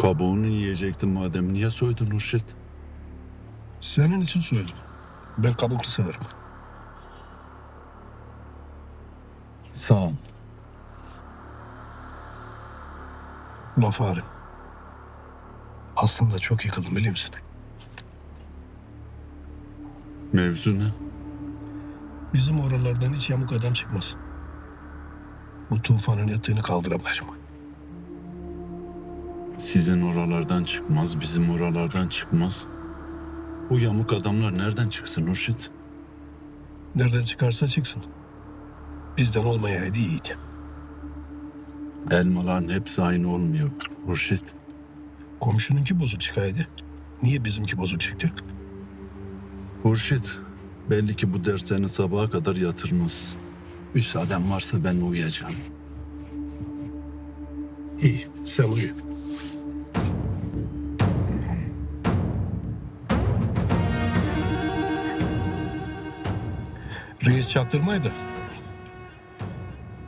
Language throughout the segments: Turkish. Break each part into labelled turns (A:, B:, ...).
A: Kabuğunu yiyecektin madem. Niye soydun Hurşit?
B: Senin için soydum. Ben kabuklu severim.
A: Sağ ol.
B: Ulan Aslında çok yıkıldım biliyor musun?
A: Mevzu ne?
B: Bizim oralardan hiç yamuk adam çıkmaz. Bu tufanın yatığını kaldıramayacağım.
A: Sizin oralardan çıkmaz, bizim oralardan çıkmaz. Bu yamuk adamlar nereden çıksın Hurşit?
B: Nereden çıkarsa çıksın. Bizden olmayaydı iyiydi.
A: Elmaların hepsi aynı olmuyor Hurşit.
B: Komşununki bozuk çıkaydı. Niye bizimki bozuk çıktı?
A: Hurşit, belli ki bu ders seni sabaha kadar yatırmaz. Müsaaden varsa ben uyuyacağım.
B: İyi, sen uyu. Reis çaktırmaydı.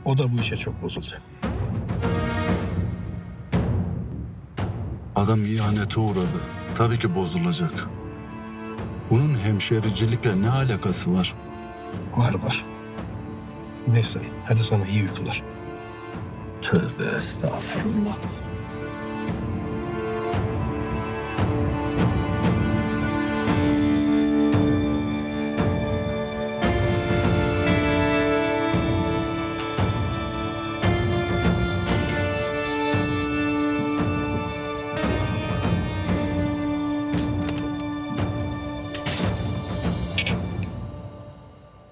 B: O da bu işe çok bozuldu.
A: Adam ihanete uğradı. Tabii ki bozulacak. Bunun hemşericilikle ne alakası var?
B: Var var. Neyse, hadi sana iyi uykular.
A: Tövbe estağfurullah.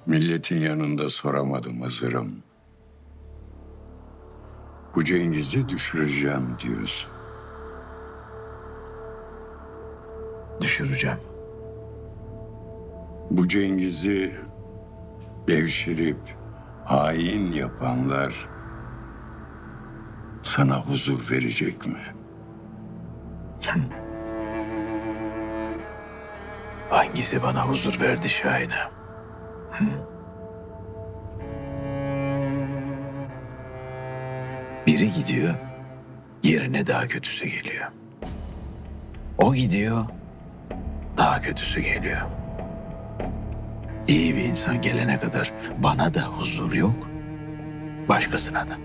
C: Milletin yanında soramadım Hızır'ım. Bu Cengiz'i düşüreceğim diyorsun.
D: Düşüreceğim.
C: Bu Cengiz'i devşirip hain yapanlar sana huzur verecek mi?
D: Hangisi bana huzur verdi Şahin'e? Biri gidiyor, yerine daha kötüsü geliyor. O gidiyor, daha kötüsü geliyor. İyi bir insan gelene kadar bana da huzur yok, başkasına da.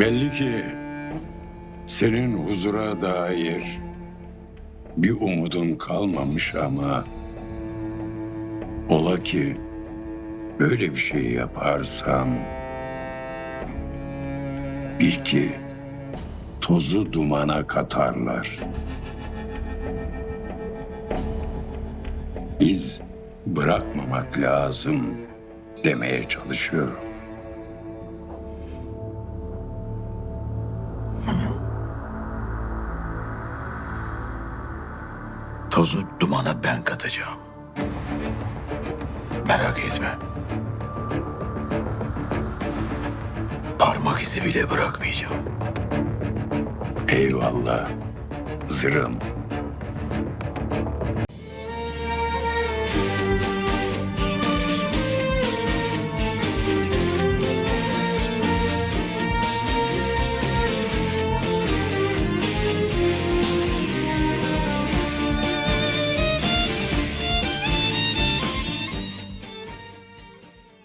C: Belli ki senin huzura dair bir umudun kalmamış ama ola ki böyle bir şey yaparsam bil ki tozu dumana katarlar. İz bırakmamak lazım demeye çalışıyorum.
D: Tozu dumana ben katacağım. Merak etme. Parmak izi bile bırakmayacağım.
C: Eyvallah zırım.